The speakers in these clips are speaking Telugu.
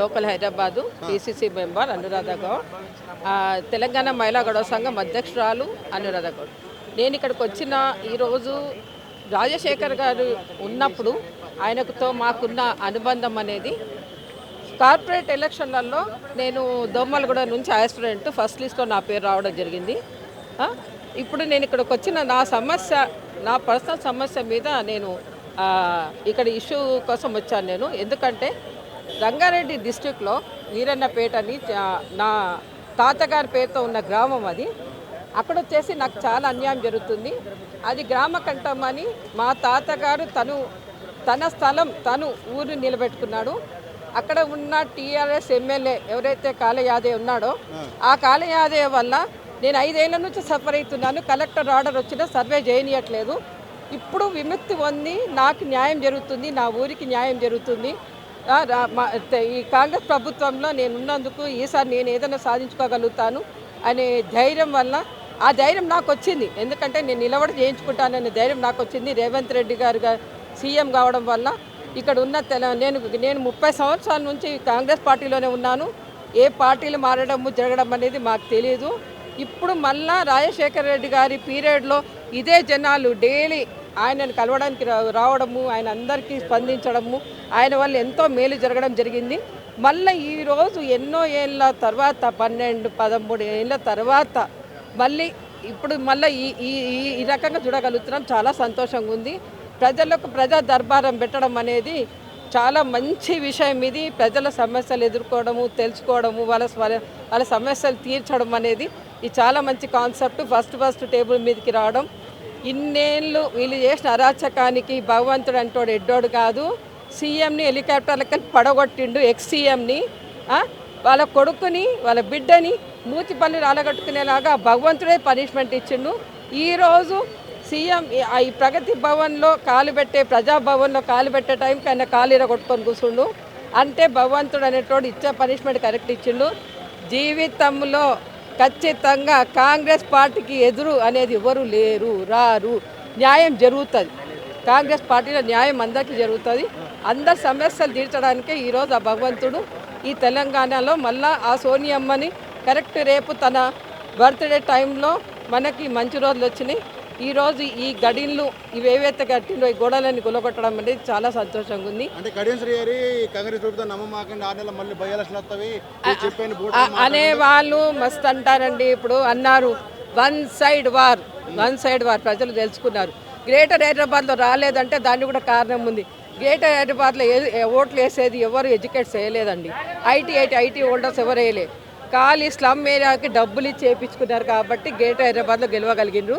Local Hyderabad PCC member Anuradha Goud. Telangana మహిళా గొడవ సంఘం అధ్యక్షురాలు అనురాధ గౌడ్. నేను ఇక్కడికి వచ్చిన ఈరోజు రాజశేఖర్ గారు ఉన్నప్పుడు ఆయనకుతో మాకున్న అనుబంధం అనేది కార్పొరేట్ ఎలక్షన్లలో నేను దోమలగూడ నుంచి ఆస్పిరెంట్ ఫస్ట్ లిస్ట్లో నా పేరు రావడం జరిగింది. ఇప్పుడు నేను ఇక్కడికి వచ్చిన నా సమస్య నా పర్సనల్ సమస్య మీద నేను ఇక్కడ ఇష్యూ కోసం వచ్చాను నేను. ఎందుకంటే రంగారెడ్డి డిస్టిక్లో వీరన్నపేట అని నా తాతగారి పేరుతో ఉన్న గ్రామం అది. అక్కడ వచ్చేసి నాకు చాలా అన్యాయం జరుగుతుంది. అది గ్రామ కంఠం అని మా తాతగారు తను తన స్థలం తను ఊరు నిలబెట్టుకున్నాడు. అక్కడ ఉన్న టీఆర్ఎస్ ఎమ్మెల్యే ఎవరైతే కాళయాదే ఉన్నాడో ఆ కాళయాదే వల్ల నేను ఐదేళ్ళ నుంచి సఫర్ అవుతున్నాను. కలెక్టర్ ఆర్డర్ వచ్చినా సర్వే చేయనియట్లేదు. ఇప్పుడు విముక్తి పొంది నాకు న్యాయం జరుగుతుంది నా ఊరికి న్యాయం జరుగుతుంది. ఈ కాంగ్రెస్ ప్రభుత్వంలో నేను ఉన్నందుకు ఈసారి నేను ఏదైనా సాధించుకోగలుగుతాను అనే ధైర్యం వల్ల ఆ ధైర్యం నాకు వచ్చింది. ఎందుకంటే నేను నిలబడి చేయించుకుంటాననే ధైర్యం నాకు వచ్చింది. రేవంత్ రెడ్డి గారు సీఎం కావడం వల్ల ఇక్కడ ఉన్న తెల నేను నేను ముప్పై సంవత్సరాల నుంచి కాంగ్రెస్ పార్టీలోనే ఉన్నాను. ఏ పార్టీలు మారడము జరగడం అనేది మాకు తెలియదు ఇప్పుడు మళ్ళా రాజశేఖర రెడ్డి గారి పీరియడ్లో ఇదే జనాలు డైలీ ఆయనను కలవడానికి రా- రావడము ఆయన అందరికీ స్పందించడము ఆయన వల్ల ఎంతో మేలు జరగడం జరిగింది. మళ్ళీ ఈరోజు ఎన్నో ఏళ్ళ తర్వాత పన్నెండు పదమూడు ఏళ్ళ తర్వాత మళ్ళీ ఇప్పుడు మళ్ళీ ఈ ఈ ఈ- రకంగా చూడగలుగుతున్నాం. చాలా సంతోషంగా ఉంది. ప్రజలకు ప్రజా దర్బారం పెట్టడం అనేది చాలా మంచి విషయం ఇది. ప్రజల సమస్యలు ఎదుర్కోవడము తెలుసుకోవడము వాళ్ళ వాళ్ళ సమస్యలు తీర్చడం అనేది ఇది చాలా మంచి కాన్సెప్ట్. ఫస్ట్ ఫస్ట్ టేబుల్ మీదకి రావడం. ఇన్నేళ్ళు వీళ్ళు చేసిన అరాచకానికి భగవంతుడు అంటోడు ఎడ్డోడు కాదు. సీఎంని హెలికాప్టర్లకి పడగొట్టిండు ఎక్స్ సీఎంని వాళ్ళ కొడుకుని వాళ్ళ బిడ్డని మూతి పనులు అలగట్టుకునేలాగా భగవంతుడే పనిష్మెంట్ ఇచ్చిండు. ఈరోజు సీఎం ఈ- ఆ ఈ ప్రగతి భవన్లో కాలు పెట్టే ప్రజాభవన్లో కాలు పెట్టే టైంకి ఆయన కాలు ఇరగొట్టుకొని కూర్చుండు అంటే భగవంతుడు అనేటోడు ఇచ్చే పనిష్మెంట్ కరెక్ట్ ఇచ్చిండు. జీవితంలో ఖచ్చితంగా కాంగ్రెస్ పార్టీకి ఎదురు అనేది ఎవరు లేరు రారు. న్యాయం జరుగుతుంది. కాంగ్రెస్ పార్టీలో న్యాయం అందరికీ జరుగుతుంది. అందరి సమస్యలు తీర్చడానికే ఈరోజు ఆ భగవంతుడు ఈ తెలంగాణలో మళ్ళా ఆ సోనియమ్మని కరెక్ట్ రేపు తన బర్త్డే టైంలో మనకి మంచి రోజులు వచ్చినాయి. ఈరోజు ఈ గడిన్లు ఇవేవైతే కట్టిండో ఈ గోడలని గులగొట్టడం అనేది చాలా సంతోషంగా ఉంది. అంటే కడియం శ్రీ గారి కాంగ్రెస్ ప్రభుత్వం నమ్మమాకండి ఆరు నెలల మళ్ళీ భయ ఎలక్షన్ వస్తాయి చెప్పాను బూట ఆ- అనే వాళ్ళు మస్తు అంటారండి ఇప్పుడు అన్నారు. One side war one side war ప్రజలు తెలుసుకున్నారు. గ్రేటర్ హైదరాబాద్లో రాలేదంటే దానికి కూడా కారణం ఉంది. గ్రేటర్ హైదరాబాద్లో ఓట్లు వేసేది ఎవరు ఎడ్యుకేట్ చేయలేదండి. ఐటీ ఐటీ ఐటీ హోల్డర్స్ ఎవరు వేయలేదు ఖాళీ స్లమ్ ఏరియాకి డబ్బులు ఇచ్చి చేయించుకున్నారు కాబట్టి గ్రేటర్ హైదరాబాద్లో గెలవగలిగినారు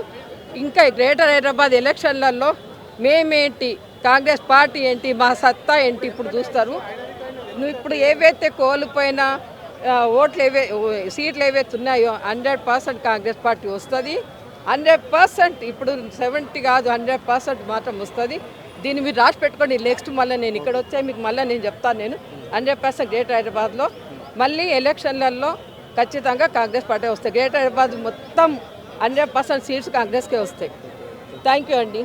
ఇంకా గ్రేటర్ హైదరాబాద్ ఎలక్షన్లలో మేమేంటి కాంగ్రెస్ పార్టీ ఏంటి మా సత్తా ఏంటి ఇప్పుడు చూస్తారు. నువ్వు ఇప్పుడు ఏవైతే కోల్పోయిన ఓట్లు ఏవే ఓ- సీట్లు ఏవైతే ఉన్నాయో హండ్రెడ్ పర్సెంట్ కాంగ్రెస్ పార్టీ వస్తుంది. హండ్రెడ్ పర్సెంట్ ఇప్పుడు సెవెంటీ కాదు హండ్రెడ్ పర్సెంట్ మాత్రం వస్తుంది. దీన్ని మీరు రాసి పెట్టుకోండి. నెక్స్ట్ మళ్ళీ నేను ఇక్కడ వచ్చే మీకు మళ్ళీ నేను చెప్తాను నేను. హండ్రెడ్ పర్సెంట్ గ్రేటర్ హైదరాబాద్లో. మళ్ళీ ఎలక్షన్లలో ఖచ్చితంగా కాంగ్రెస్ పార్టీ వస్తాయి గ్రేటర్ హైదరాబాద్ మొత్తం హండ్రెడ్ పర్సెంట్ సీట్స్ కాంగ్రెస్కే వస్తాయి. థ్యాంక్ యూ అండి